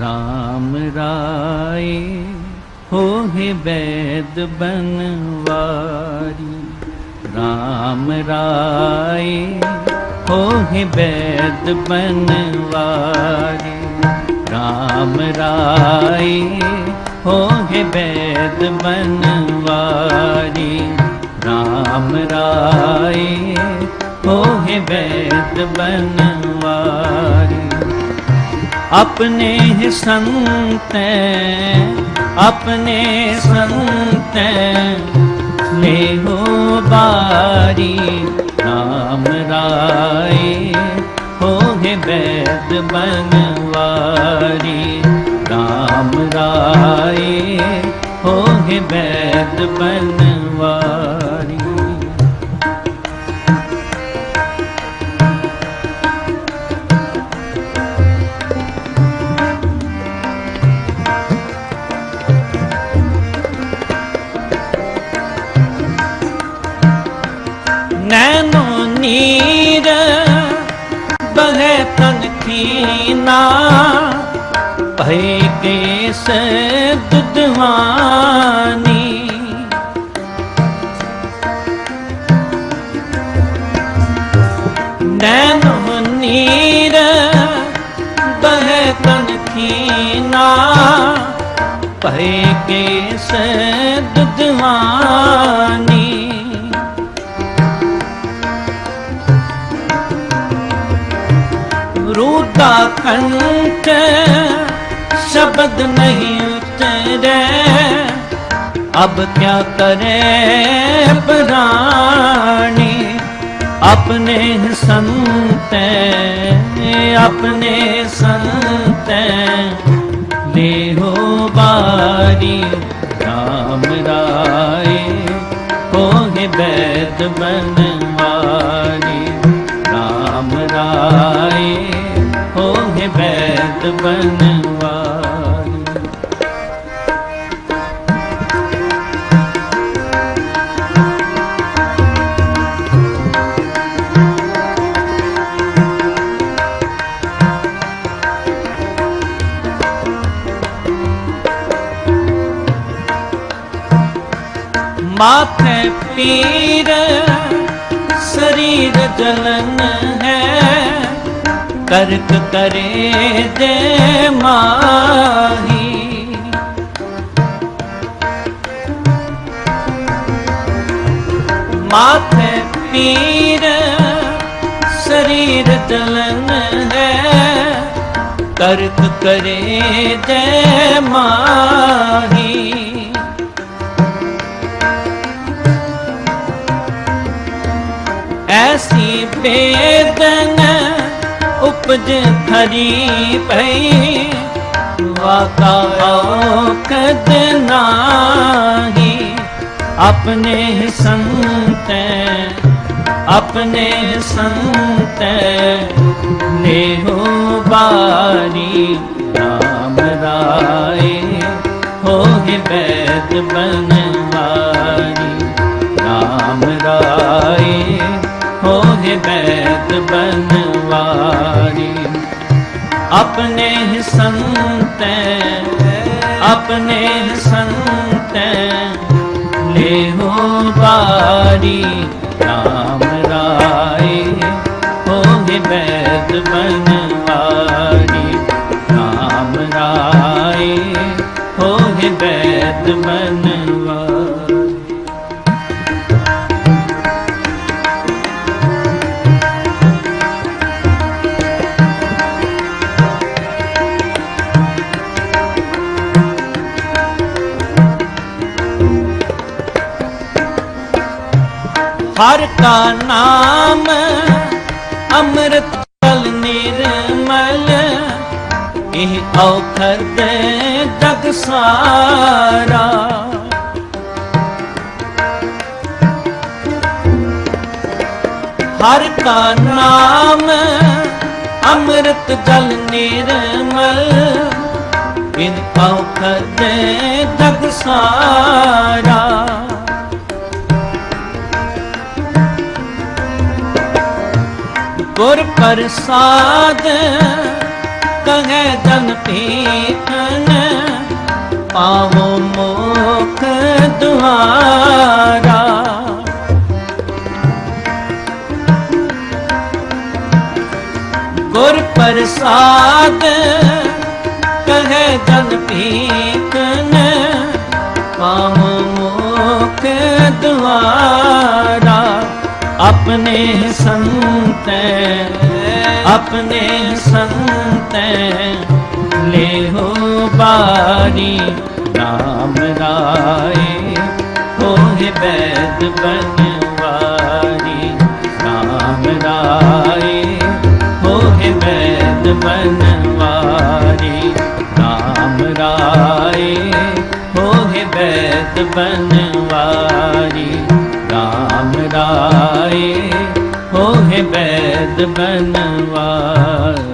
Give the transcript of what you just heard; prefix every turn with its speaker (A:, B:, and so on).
A: RAM ਰਾਏ ਹੋਏ ਬੈਦ Banwari. RAM ਰਾਏ ਹੋਏ ਬੈਦ Banwari. RAM ਰਾਏ ਹੋਏ ਬੈਦ ਬਨਵਾਰੀ। RAM ਰਾਏ ਹੋਏ ਬੈਦ ਬਨਵਾਰੀ। ਆਪਣੇ ਸੰਤੈ ਆਪਣੇ ਸੰਤੈ ਸਨੇਹੋ ਬਾਰੀ ਨਾਮ ਰਾਏ ਹੋਗੇ ਬੈਦ ਬਨਵਾਰੀ। ਨਾਮ ਰਾਏ ਹੋਗੇ ਬੈਦ ਬਨਵਾਰੀ। ਨੈਨੋ ਨੀਰ, ਬਹਿ ਤਨ ਖੀਨਾ ਭਏ ਕੇਸ ਦੁਦਵਾਨੀ ਨੈਨੋ ਨੀਰ, ਬਹਿ ਤਨ ਖੀਨਾ ਭਏ ਕੇਸ ਦੁਦਵਾਨੀ ਗੁਰੂ ਦਾ ਕੰਠ ਸ਼ਬਦ ਨਹੀਂ ਉਚਰੇ। ਅਬ ਕਿਆ ਕਰੇ ਪ੍ਰਾਣੀ, ਆਪਣੇ ਸੰਤੈ ਆਪਣੇ ਸੰਤੈ ਲੇਹੋ ਬਾਰੀ ਰਾਮ ਰਾਏ, ਕੋਹੇ ਬੈਦ ਬਨਵਾਰੀ, ਰਾਮ ਰਾਏ। ਮਾਥੇ ਪੀਰ ਸਰੀਰ ਜਲਨ ਹੈ। ਕਰਕ ਕਰੇ ਦੇ ਮਾਹੀ। ਮਾਥੇ ਪੀਰ, ਸਰੀਰ ਤਲਨ ਹੈ। ਕਰਕ ਕਰੇ ਦੇ ਮਾਹੀ। ਐਸੀ ਬੇਦਨ ਉਪਜ ਹਰੀ ਭਈ, ਵਾਤਾ ਔਕਤ ਨਾਹੀ। ਆਪਣੇ ਸੰਤੈ ਆਪਣੇ ਸੰਤੈ ਨੇਹੋ ਬਾਰੀ ਨਾਮ ਰਾਏ। ਹੋਹਿ ਬੈਦ ਬਨਵਾਰੀ ਨਾਮ ਰਾਏ। ਹੋਹਿ ਬੈਦ ਬਨਵਾਰੀ ਆਪਣੇ ਹੀ ਸੰਤੈ ਆਪਣੇ ਹੀ ਸੰਤੈ ਲੈ ਹੋ ਬਾਰੀ ਨਾਮ ਰਾਏ ਹੋਵੇ ਬੈਦ ਬਨਵਾਰੀ ਨਾਮ ਰਾਏ ਹੋਵੇ ਬੈਦ ਬਨ ਹਰ ਕਾ ਨਾਮ ਅੰਮ੍ਰਿਤ ਜਲ ਨਿਰਮਲ, ਇਹ ਔਖਰ ਦੇ ਜਗ ਸਾਰਾ। ਹਰ ਕਾ ਨਾਮ ਅੰਮ੍ਰਿਤ ਜਲ ਨਿਰਮਲ ਬਿਨ ਔਖਰ ਦੇ ਜਗ ਸਾਰਾ। ਗੁਰ ਪ੍ਰਸਾਦ, ਕਹੇ ਜਨ ਪੀਖਨ ਪਾਵੋ ਮੋਖ ਦੁਆਰਾ। ਗੁਰ ਪ੍ਰਸਾਦ, ਕਹੇ ਜਨ ਪੀਖਨ ਪਾਵੋ ਮੋਖ ਦੁਆਰਾ। ਆਪਣੇ ਸੰਤੈ ਆਪਣੇ ਸੰਤੈ ਲੇਹੋ ਬਾਰੀ ਨਾਮ ਰਾਏ ਹੋਏ ਬੈਦ ਬਨਵਾਰੀ ਨਾਮ ਰਾਏ ਹੋਏ ਬੈਦ ਬਨਵਾਰੀ ਨਾਮ ਰਾਏ ਹੋਏ ਬੈਦ ਬਨਵਾਰੀ ਰਾਮ ਰਾਏ ਹੋਏ ਬੈਦ ਬਨਵਾਰੀ